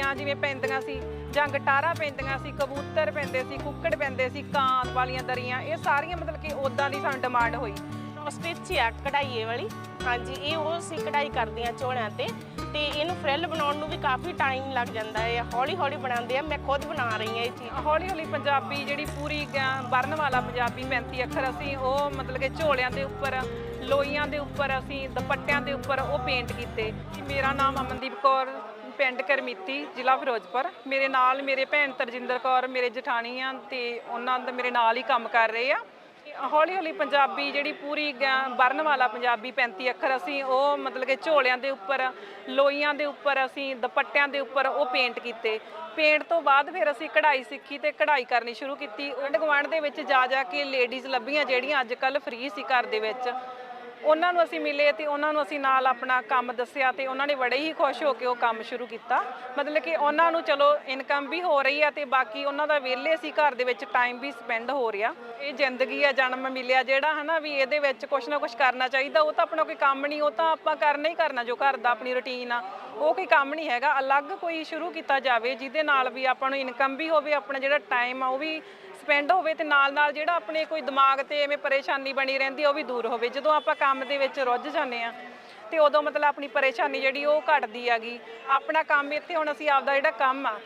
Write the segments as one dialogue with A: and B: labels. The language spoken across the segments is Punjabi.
A: ਘੁੱਗੀਆਂ ਜਿਵੇਂ ਪੈਂਦੀਆਂ ਸੀ ਜਾਂ ਗਟਾਰਾਂ ਪੈਂਦੀਆਂ ਸੀ ਕਬੂਤਰ ਪੈਂਦੇ ਸੀ ਕੁੱਕੜ ਪੈਂਦੇ ਸੀ ਕਾਂ ਵਾਲੀਆਂ ਦਰੀਆਂ ਇਹ ਸਾਰੀਆਂ ਮਤਲਬ ਕਿ ਉਦਾਂ ਦੀ ਸਾਨੂੰ ਡਿਮਾਂਡ ਹੋਈ।
B: ਸਟਿਚ ਆ ਕਢਾਈਏ ਵਾਲੀ। ਹਾਂਜੀ ਇਹ ਉਹ ਅਸੀਂ ਕਢਾਈ ਕਰਦੇ ਆ ਝੋਲਿਆਂ ਤੇ ਤੇ ਇਹਨੂੰ ਫਰਿੱਲ ਬਣਾਉਣ ਨੂੰ ਵੀ ਕਾਫੀ ਟਾਈਮ ਲੱਗ ਜਾਂਦਾ ਹੈ। ਹੌਲੀ ਹੌਲੀ ਬਣਾਉਂਦੇ ਆ ਮੈਂ ਖੁਦ ਬਣਾ ਰਹੀ ਹਾਂ ਇਹ ਚੀਜ਼।
A: ਹੌਲੀ ਹੌਲੀ ਪੰਜਾਬੀ ਜਿਹੜੀ ਪੂਰੀ ਬਰਨ ਵਾਲਾ ਪੰਜਾਬੀ 35 ਅੱਖਰ ਅਸੀਂ ਉਹ ਮਤਲਬ ਕਿ ਝੋਲਿਆਂ ਦੇ ਉੱਪਰ ਲੋਈਆਂ ਦੇ ਉੱਪਰ ਅਸੀਂ ਦੁਪੱਟਿਆਂ ਦੇ ਉੱਪਰ ਉਹ ਪੇਂਟ ਕੀਤੇ। ਮੇਰਾ ਨਾਮ ਅਮਨਦੀਪ ਕੌਰ ਪਿੰਡ ਕਰਮੀਤੀ, ਜ਼ਿਲ੍ਹਾ ਫਿਰੋਜ਼ਪੁਰ। ਮੇਰੇ ਨਾਲ ਮੇਰੇ ਭੈਣ ਤਰਜਿੰਦਰ ਕੌਰ, ਮੇਰੇ ਜਠਾਣੀ ਆ ਤੇ ਉਹਨਾਂ ਦਾ ਮੇਰੇ ਨਾਲ ਹੀ ਕੰਮ ਕਰ ਰਹੇ ਆ। ਹੌਲੀ ਹੌਲੀ ਪੰਜਾਬੀ ਜਿਹੜੀ ਪੂਰੀ ਗ- ਵਾਲਾ ਪੰਜਾਬੀ 35 ਅੱਖਰ ਅਸੀਂ ਉਹ ਮਤਲਬ ਕਿ ਝੋਲਿਆਂ ਦੇ ਉੱਪਰ ਲੋਈਆਂ ਦੇ ਉੱਪਰ ਅਸੀਂ ਦੁਪੱਟਿਆਂ ਦੇ ਉੱਪਰ ਉਹ ਪੇਂਟ ਕੀਤੇ। ਪੇਂਟ ਤੋਂ ਬਾਅਦ ਫਿਰ ਅਸੀਂ ਕਢਾਈ ਸਿੱਖੀ ਤੇ ਕਢਾਈ ਕਰਨੀ ਸ਼ੁਰੂ ਕੀਤੀ। ਆਂਢ ਗੁਆਂਢ ਦੇ ਵਿੱਚ ਜਾ ਜਾ ਕੇ ਲੇਡੀਜ਼ ਲੱਭੀਆਂ ਜਿਹੜੀਆਂ ਅੱਜ ਕੱਲ ਫ੍ਰੀ ਸੀ ਘਰ ਦੇ ਵਿੱਚ। ਉਹਨਾਂ ਨੂੰ ਅਸੀਂ ਮਿਲੇ ਤੇ ਉਹਨਾਂ ਨੂੰ ਅਸੀਂ ਨਾਲ ਆਪਣਾ ਕੰਮ ਦੱਸਿਆ ਤੇ ਉਹਨਾਂ ਨੇ ਬੜੇ ਹੀ ਖੁਸ਼ ਹੋ ਕੇ ਉਹ ਕੰਮ ਸ਼ੁਰੂ ਕੀਤਾ। ਮਤਲਬ ਕਿ ਉਹਨਾਂ ਨੂੰ ਚਲੋ ਇਨਕਮ ਵੀ ਹੋ ਰਹੀ ਆ ਤੇ ਬਾਕੀ ਉਹਨਾਂ ਦਾ ਵਿਹਲੇ ਸੀ ਘਰ ਦੇ ਵਿੱਚ ਟਾਈਮ ਵੀ ਸਪੈਂਡ ਹੋ ਰਿਹਾ। ਇਹ ਜ਼ਿੰਦਗੀ ਆ, ਜਨਮ ਮਿਲਿਆ ਜਿਹੜਾ ਹਨਾ ਵੀ ਇਹਦੇ ਵਿੱਚ ਕੁਝ ਨਾ ਕੁਝ ਕਰਨਾ ਚਾਹੀਦਾ, ਉਹ ਤਾਂ ਆਪਣਾ ਕੋਈ ਕੰਮ ਨਹੀਂ, ਉਹ ਤਾਂ ਆਪਾਂ ਕਰਨਾ ਹੀ ਕਰਨਾ ਜੋ ਘਰ ਦਾ ਆਪਣੀ ਰੁਟੀਨ ਆ। ਉਹ ਕੋਈ ਕੰਮ ਨਹੀਂ ਹੈਗਾ, ਅਲੱਗ ਕੋਈ ਸ਼ੁਰੂ ਕੀਤਾ ਜਾਵੇ ਜਿਹਦੇ ਨਾਲ ਵੀ ਆਪਾਂ ਨੂੰ ਇਨਕਮ ਵੀ ਹੋਵੇ, ਆਪਣਾ ਜਿਹੜਾ ਟਾਈਮ ਆ ਉਹ ਵੀ ਸਪੈਂਡ ਹੋਵੇ ਤੇ ਨਾਲ ਨਾਲ ਜਿਹੜਾ ਆਪਣੇ ਕੋਈ ਦਿਮਾਗ ਤੇ ਐਵੇਂ ਪਰੇਸ਼ਾਨੀ ਬਣੀ ਰਹਿੰਦੀ ਉਹ ਵੀ ਦੂਰ ਹੋਵੇ। ਜਦੋਂ ਆਪਾਂ ਕੰਮ ਦੇ ਵਿੱਚ ਰੁੱਝ ਜਾਂਦੇ ਆ, ਤੇ ਉਦੋਂ ਮਤਲਬ ਆਪਣੀ ਪਰੇਸ਼ਾਨੀ ਜਿਹੜੀ ਉਹ ਘਟਦੀ ਹੈਗੀ। ਆਪਣਾ ਕੰਮ ਇੱਥੇ ਹੁਣ ਅਸੀਂ ਆਪਦਾ ਜਿਹੜਾ ਕੰਮ ਆ,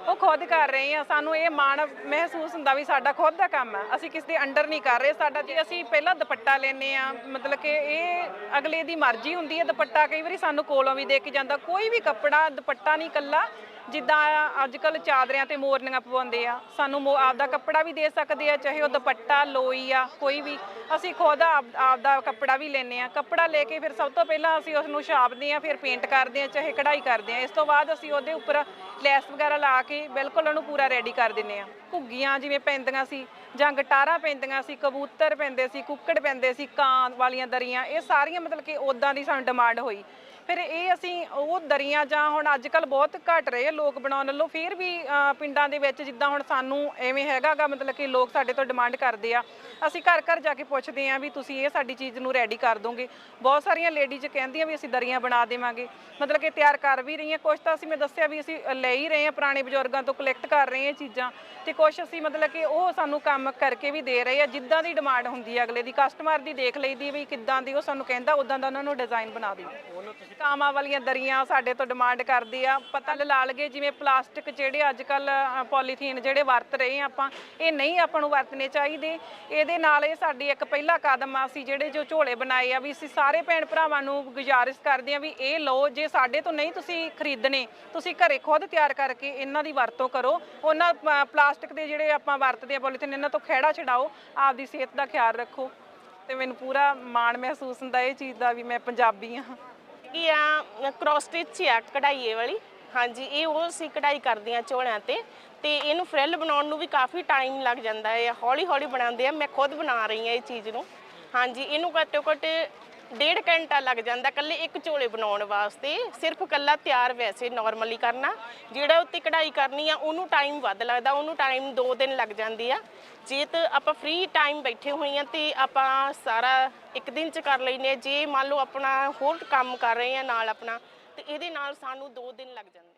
A: ਉਹ ਖੁਦ ਕਰ ਰਹੇ ਆ। ਸਾਨੂੰ ਇਹ ਮਾਣ ਮਹਿਸੂਸ ਹੁੰਦਾ ਵੀ ਸਾਡਾ ਖੁਦ ਦਾ ਕੰਮ ਆ। ਅਸੀਂ ਕਿਸੇ ਦੇ ਅੰਡਰ ਨਹੀਂ ਕਰ ਰਹੇ। ਸਾਡਾ ਜੇ ਅਸੀਂ ਪਹਿਲਾਂ ਦੁਪੱਟਾ ਲੈਨੇ ਆ, ਮਤਲਬ ਕਿ ਇਹ ਅਗਲੇ ਦੀ ਮਰਜ਼ੀ ਹੁੰਦੀ ਹੈ ਦੁਪੱਟਾ। ਕਈ ਵਾਰੀ ਸਾਨੂੰ ਕੋਲੋਂ ਵੀ ਦੇ ਕੇ ਜਾਂਦਾ। ਕੋਈ ਵੀ ਕੱਪੜਾ ਦੁਪੱਟਾ ਨਹੀਂ ਕੱਲਾ ਜਿੱਦਾਂ ਅੱਜ ਕੱਲ ਚਾਦਰਿਆਂ ਤੇ ਮੋਰਨੀਆਂ ਪਵਾਉਂਦੇ ਆ, ਸਾਨੂੰ ਮੋ- ਆਪਦਾ ਕੱਪੜਾ ਵੀ ਦੇ ਸਕਦੇ ਆ, ਚਾਹੇ ਉਹ ਦੁਪੱਟਾ, ਲੋਈ ਆ, ਕੋਈ ਵੀ। ਅਸੀਂ ਖੁਦ ਆਪ- ਆਪਦਾ ਕੱਪੜਾ ਵੀ ਲੈਨੇ ਆ। ਕੱਪੜਾ ਲੈ ਕੇ ਫਿਰ ਸਭ ਤੋਂ ਪਹਿਲਾਂ ਅਸੀਂ ਉਸ ਨੂੰ ਛਾਪਦੇ ਆ, ਫਿਰ ਪੇਂਟ ਕਰਦੇ ਆ, ਚਾਹੇ ਕਢਾਈ ਕਰਦੇ ਆ। ਇਸ ਤੋਂ ਬਾਅਦ ਅਸੀਂ ਉਹਦੇ ਉੱਪਰ ਲੈਸ ਵਗੈਰਾ ਲਾ ਕੇ ਬਿਲਕੁਲ ਉਹਨੂੰ ਪੂਰਾ ਰੈਡੀ ਕਰ ਦਿੰਨੇ ਆ। ਘੁੱਗੀਆਂ ਜਿਵੇਂ ਪੈਂਦੀਆਂ ਸੀ, ਜਾਂ ਗਟਾਰਾਂ ਪੈਂਦੀਆਂ ਸੀ, ਕਬੂਤਰ ਪੈਂਦੇ ਸੀ, ਕੁੱਕੜ ਪੈਂਦੇ ਸੀ, ਕਾਂ ਵਾਲੀਆਂ ਦਰੀਆਂ, ਇਹ ਸਾਰੀਆਂ ਮਤਲਬ ਕਿ ਉਦਾਂ ਦੀ ਸਾਨੂੰ ਡਿਮਾਂਡ ਹੋਈ। ਫਿਰ ਇਹ ਅਸੀਂ ਉਹ ਦਰੀਆਂ ਜਾਂ ਹੁਣ ਅੱਜ ਕੱਲ ਬਹੁਤ ਘਟ ਰਹੇ ਆ ਲੋਕ ਬਣਾਉਣ ਵੱਲੋਂ। ਫਿਰ ਵੀ ਪਿੰਡਾਂ ਦੇ ਵਿੱਚ ਜਿੱਦਾਂ ਹੁਣ ਸਾਨੂੰ ਐਵੇਂ ਹੈਗਾਗਾ ਮਤਲਬ ਕਿ ਲੋਕ ਸਾਡੇ ਤੋਂ ਡਿਮਾਂਡ ਕਰਦੇ ਆ। ਅਸੀਂ ਘਰ ਘਰ ਜਾ ਕੇ ਪੁੱਛਦੇ ਆ ਵੀ ਤੁਸੀਂ ਇਹ ਸਾਡੀ ਚੀਜ਼ ਨੂੰ ਰੈਡੀ ਕਰ ਦੋਗੇ। ਬਹੁਤ ਸਾਰੀਆਂ ਲੇਡੀਜ਼ ਕਹਿੰਦੀਆਂ ਵੀ ਅਸੀਂ ਦਰੀਆਂ ਬਣਾ ਦੇਵਾਂਗੇ। ਮਤਲਬ ਕਿ ਤਿਆਰ ਕਰ ਵੀ ਰਹੀਆਂ। ਕੁਝ ਤਾਂ ਅਸੀਂ, ਮੈਂ ਦੱਸਿਆ ਵੀ ਅਸੀਂ ਲੈ ਹੀ ਰਹੇ ਆ, ਪੁਰਾਣੇ ਬਜ਼ੁਰਗਾਂ ਤੋਂ ਕਲੈਕਟ ਕਰ ਰਹੇ ਆ ਚੀਜ਼ਾਂ। ਤੇ ਕੁਝ ਅਸੀਂ ਮਤਲਬ ਕਿ ਉਹ ਸਾਨੂੰ ਕੰਮ ਕਰਕੇ ਵੀ ਦੇ ਰਹੇ ਆ, ਜਿੱਦਾਂ ਦੀ ਡਿਮਾਂਡ ਹੁੰਦੀ ਹੈ ਅਗਲੇ ਦੀ। ਕਸਟਮਰ ਦੀ ਦੇਖ ਲਈਦੀ ਵੀ ਕਿੱਦਾਂ ਦੀ, ਉਹ ਸਾਨੂੰ ਕਹਿੰਦਾ ਉਦਾਂ ਦਾ ਉਹਨਾਂ ਨੂੰ ਡਿਜ਼ਾਈਨ ਬਣਾ ਦਿਓ। ਕਾਮਾਂ ਵਾਲੀਆਂ ਦਰੀਆਂ ਸਾਡੇ ਤੋਂ ਡਿਮਾਂਡ ਕਰਦੀ ਆ। ਪਤਾ ਲਾ ਲਗੇ ਜਿਵੇਂ ਪਲਾਸਟਿਕ ਜਿਹੜੇ ਅੱਜ ਕੱਲ ਪੋਲੀਥੀਨ ਜਿਹੜੇ ਵਰਤ ਰਹੇ ਆ ਆਪਾਂ, ਇਹ ਨਹੀਂ ਆਪਾਂ ਨੂੰ ਵਰਤਨੇ ਚਾਹੀਦੇ। ਇਹਦੇ ਨਾਲ ਇਹ ਸਾਡੀ ਇੱਕ ਪਹਿਲਾ ਕਦਮ ਆ, ਅਸੀਂ ਜਿਹੜੇ ਜੋ ਝੋਲੇ ਬਣਾਏ ਆ, ਵੀ ਅਸੀਂ ਸਾਰੇ ਭੈਣ ਭਰਾਵਾਂ ਨੂੰ ਗੁਜ਼ਾਰਿਸ਼ ਕਰਦੇ ਆ ਵੀ ਇਹ ਲਓ, ਜੇ ਸਾਡੇ ਤੋਂ ਨਹੀਂ ਤੁਸੀਂ ਖਰੀਦਣੇ, ਤੁਸੀਂ ਘਰੇ ਖੁਦ ਤਿਆਰ ਕਰਕੇ ਇਹਨਾਂ ਦੀ ਵਰਤੋਂ ਕਰੋ। ਉਹਨਾਂ ਪਲਾਸਟਿਕ ਦੇ ਜਿਹੜੇ ਆਪਾਂ ਵਰਤਦੇ ਆ ਪੋਲੀਥੀਨ ਇਹਨਾਂ ਤੋਂ ਖਹਿੜਾ ਛਡਾਓ, ਆਪਦੀ ਸਿਹਤ ਦਾ ਖਿਆਲ ਰੱਖੋ। ਤੇ ਮੈਨੂੰ ਪੂਰਾ ਮਾਣ ਮਹਿਸੂਸ ਹੁੰਦਾ ਇਹ ਚੀਜ਼ ਦਾ ਵੀ ਮੈਂ ਪੰਜਾਬੀ ਹਾਂ।
B: ਕੀ ਆ ਕ੍ਰੋਸ ਸਟਿਚ ਆ ਕਢਾਈਏ ਵਾਲੀ। ਹਾਂਜੀ, ਇਹ ਉਹ ਅਸੀਂ ਕਢਾਈ ਕਰਦੇ ਆ ਝੋਲਿਆਂ ਤੇ। ਤੇ ਇਹਨੂੰ ਫਰਿੱਲ ਬਣਾਉਣ ਨੂੰ ਵੀ ਕਾਫੀ ਟਾਈਮ ਲੱਗ ਜਾਂਦਾ ਹੈ ਹੌਲੀ ਹੌਲੀ ਬਣਾਉਂਦੇ ਆ। ਮੈਂ ਖੁਦ ਬਣਾ ਰਹੀ ਹਾਂ ਇਹ ਚੀਜ਼ ਨੂੰ। ਹਾਂਜੀ, ਇਹਨੂੰ ਘੱਟੋ ਘੱਟ ਡੇਢ ਘੰਟਾ ਲੱਗ ਜਾਂਦਾ ਕੱਲੇ ਇੱਕ ਝੋਲੇ ਬਣਾਉਣ ਵਾਸਤੇ, ਸਿਰਫ ਕੱਲਾ ਤਿਆਰ ਵੈਸੇ ਨਾਰਮਲੀ ਕਰਨਾ। ਜਿਹੜਾ ਉੱਤੇ ਕਢਾਈ ਕਰਨੀ ਆ, ਉਹਨੂੰ ਟਾਈਮ ਵੱਧ ਲੱਗਦਾ, ਉਹਨੂੰ ਟਾਈਮ 2 ਦਿਨ ਲੱਗ ਜਾਂਦੀ ਆ। ਜੇ ਤਾਂ ਆਪਾਂ ਫ੍ਰੀ ਟਾਈਮ ਬੈਠੇ ਹੋਏ ਆ ਤੇ ਆਪਾਂ ਸਾਰਾ ਇੱਕ ਦਿਨ ਚ ਕਰ ਲੈਨੇ ਆ। ਜੇ ਮੰਨ ਲਓ ਆਪਣਾ ਹੋਰ ਕੰਮ ਕਰ ਰਹੇ ਆ ਨਾਲ ਆਪਣਾ, ਤੇ ਇਹਦੇ ਨਾਲ ਸਾਨੂੰ 2 ਦਿਨ ਲੱਗ ਜਾਂਦੇ